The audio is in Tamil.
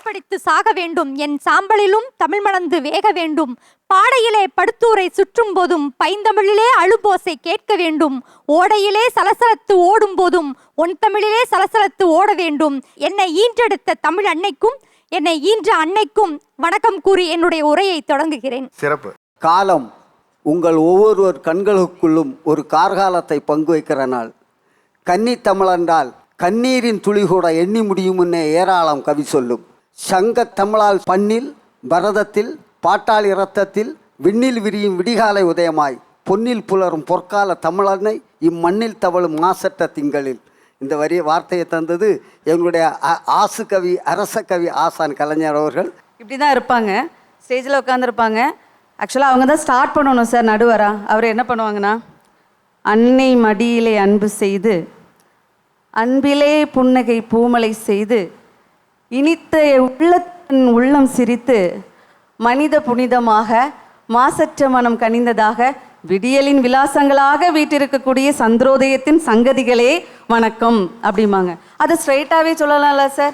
பால் படித்து சாக வேண்டும். என் சாம்பலிலும் தமிழ் மணந்து வேக வேண்டும். பாடையிலே படுத்தூரை சுற்றும் போதும் பைந்தமிழிலே அழுபோசை கேட்க வேண்டும். ஓடையிலே சலசலத்து ஓடும் போதும் ஒன் தமிழிலே சலசலத்து ஓட வேண்டும். என்னை ஈன்றெடுத்த தமிழ் அன்னைக்கும் என்னை ஈன்ற அன்னைக்கும் வணக்கம் கூறி என்னுடைய உரையை தொடங்குகிறேன். சிறப்பு. காலம் உங்கள் ஒவ்வொருவர் கண்களுக்குள்ளும் ஒரு கார்காலத்தை பங்கு வைக்கிற நாள். கன்னி தமிழென்றால் கண்ணீரின் துளி கூட எண்ணி முடியும் முன்னே ஏராளம் கவி சொல்லும். சங்க தமிழால் பண்ணில் பரதத்தில் பாட்டாளி இரத்தத்தில் விண்ணில் விரியும் விடிகாலை உதயமாய் பொன்னில் புலரும் பொற்கால தமிழனை இம்மண்ணில் தவழும் மாசற்ற திங்களில். இந்த வரி வார்த்தையை தந்தது எங்களுடைய அ- ஆசு கவி அரச கவி ஆசான் கலைஞர் அவர்கள். இப்படி தான் இருப்பாங்க. ஸ்டேஜில் உட்காந்துருப்பாங்க ஆக்சுவலாக அவங்க தான் ஸ்டார்ட் பண்ணணும் சார் நடுவரா. அவர் என்ன பண்ணுவாங்கன்னா அன்னை மடியிலே அன்பு செய்து அன்பிலே புன்னகை பூமலை செய்து இனித்த உள்ளத்தின் உள்ளம் சிரித்து மனித புனிதமாக மாசற்ற மனம் கனிந்ததாக விடியலின் விலாசங்களாக வீட்டிருக்கக்கூடிய சந்திரோதயத்தின் சங்கதிகளே வணக்கம் அப்படிம்பாங்க. அதை ஸ்ட்ரைட்டாகவே சொல்லலாம்ல சார்